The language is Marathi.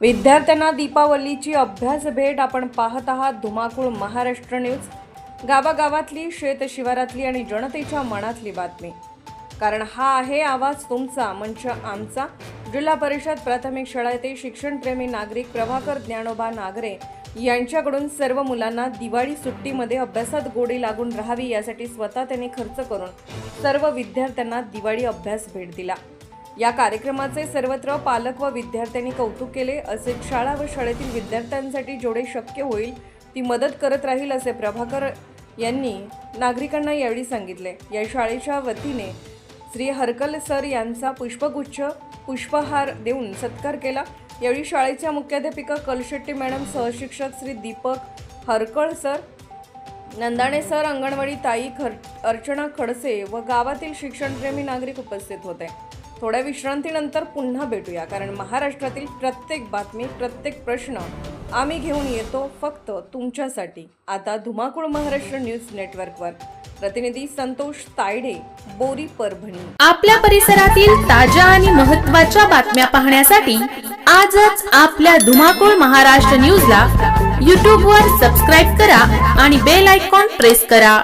विद्यार्थ्यांना दीपावलीची अभ्यास भेट आपण पाहत आहात धुमाकूळ महाराष्ट्र न्यूज. गावागावातली शेत शिवारातली आणि जनतेच्या मनातली बातमी. कारण हा आहे आवाज तुमचा मंच आमचा. जिल्हा परिषद प्राथमिक शाळा शिक्षणप्रेमी नागरिक प्रभाकर ज्ञानोबा नागरे यांच्याकडून सर्व मुलांना दिवाळी सुट्टीमध्ये अभ्यासात गोडी लागून राहावी यासाठी स्वतः त्यांनी खर्च करून सर्व विद्यार्थ्यांना दिवाळी अभ्यास भेट दिला. या कार्यक्रमाचे सर्वत्र पालक व विद्यार्थ्यांनी कौतुक केले असेच शाळा व शाळेतील विद्यार्थ्यांसाठी जेवढे शक्य होईल ती मदत करत राहील असे प्रभाकर यांनी नागरिकांना यावेळी सांगितले. या शाळेच्या वतीने श्री हरकल सर यांचा पुष्पगुच्छ पुष्पहार देऊन सत्कार केला. यावेळी शाळेच्या मुख्याध्यापिका कलशेट्टी मॅडम सहशिक्षक श्री दीपक हरकळ सर नंदाणे सर अंगणवाडी ताई खर अर्चना खडसे व गावातील शिक्षणप्रेमी नागरिक उपस्थित होते. थोड्या विश्रांतीनंतर पुन्हा भेटूया कारण महाराष्ट्रातील प्रत्येक बातमी प्रत्येक प्रश्न आम्ही घेऊन येतो फक्त तुमच्यासाठी. आता धुमाकूळ महाराष्ट्र न्यूज नेटवर्कवर. प्रतिनिधी संतोष तायडे बोरी परभणी. आपल्या परिसरातील ताज्या आणि महत्त्वाच्या बातम्या पाहण्यासाठी आजच आपल्या धुमाकूळ महाराष्ट्र न्यूजला यूट्यूबवर सबस्क्राईब करा आणि बेल आयकॉन प्रेस करा.